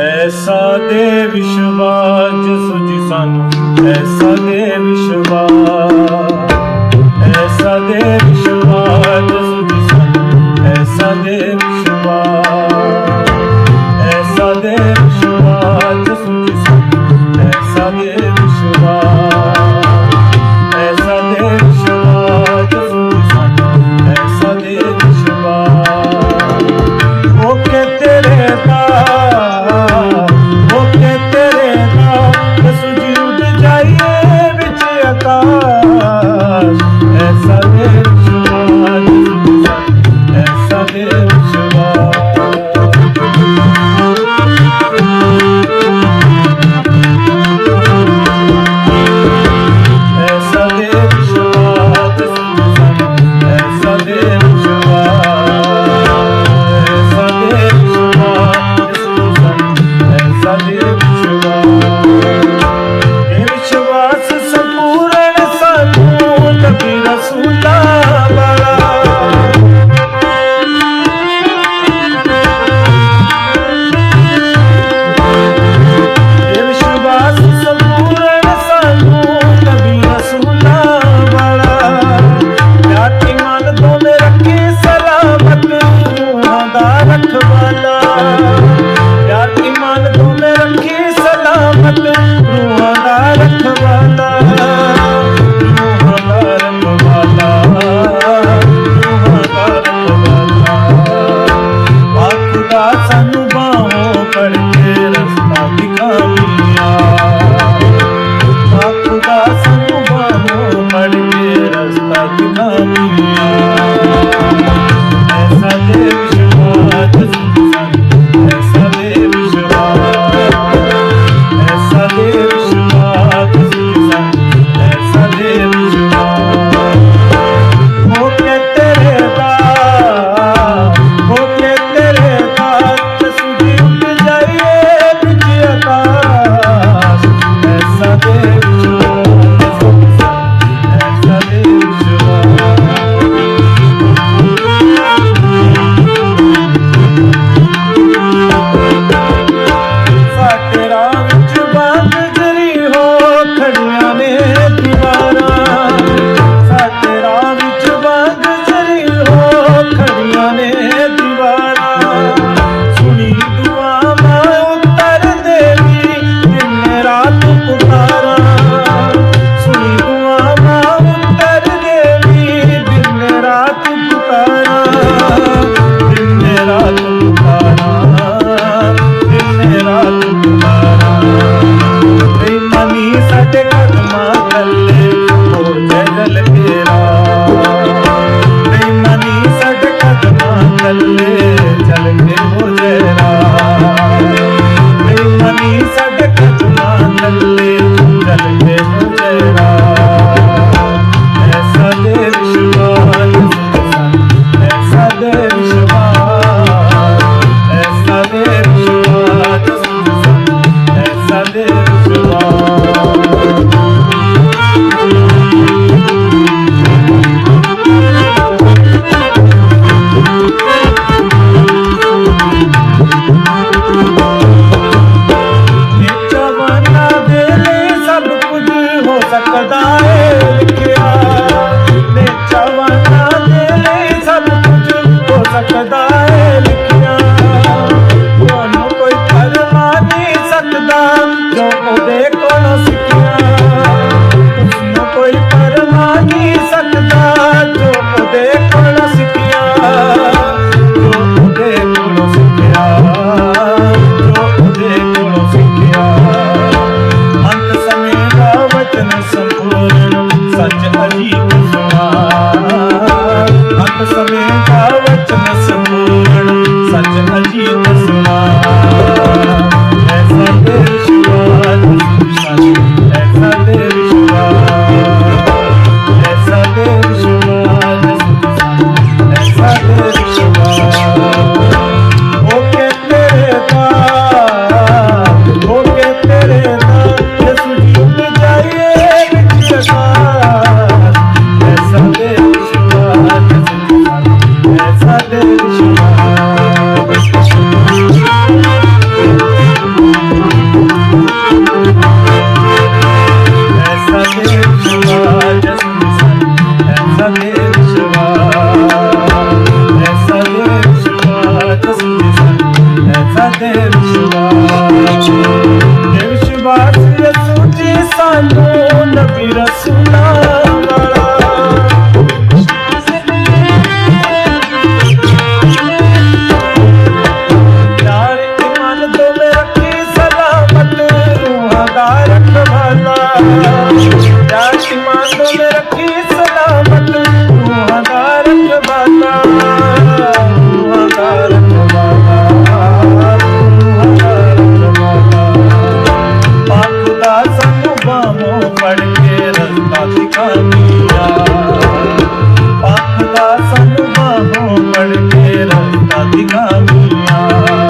ਐਸਾ ਦੇ ਵਿਸ਼ਵਾਸ ਸੁਜੀ ਸਾਨੂੰ, ਐਸਾ ਦੇ ਵਿਸ਼ਵਾਸ, ਐਸਾ ਦੇ ਵਿਸ਼ਵਾਸ ਸੁਜੀ ਸਾਨੂੰ, ਐਸਾ ਦੇ ਲਿਖਿਆ। ਤੁਹਾਨੂੰ ਕੋਈ ਕਰਮਾ ਨਹੀਂ ਸਕਦਾ ਜੋ ਉਹਦੇ ਦੇ കളിലേറം അധികാമില്ല